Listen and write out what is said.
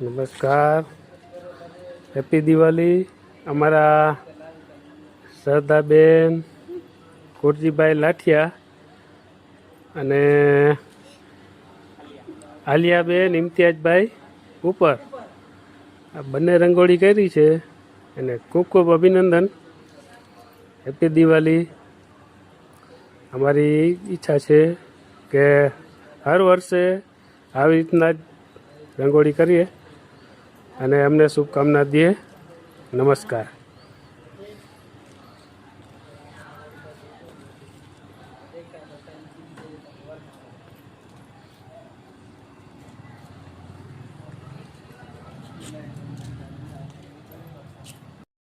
નમસ્કાર. હેપી દિવાળી અમારા સરદાબેન કુરજીભાઈ લાઠિયા અને આલિયાબેન ઇમ્તિયાજભાઈ ઉપર આ બંને રંગોળી કરી છે અને ખૂબ ખૂબ અભિનંદન. હેપી દિવાળી અમારી ઈચ્છા છે કે હર વર્ષે આવી રીતના જ રંગોળી કરીએ અને અમને શુભકામના દઈએ નમસ્કાર Amen.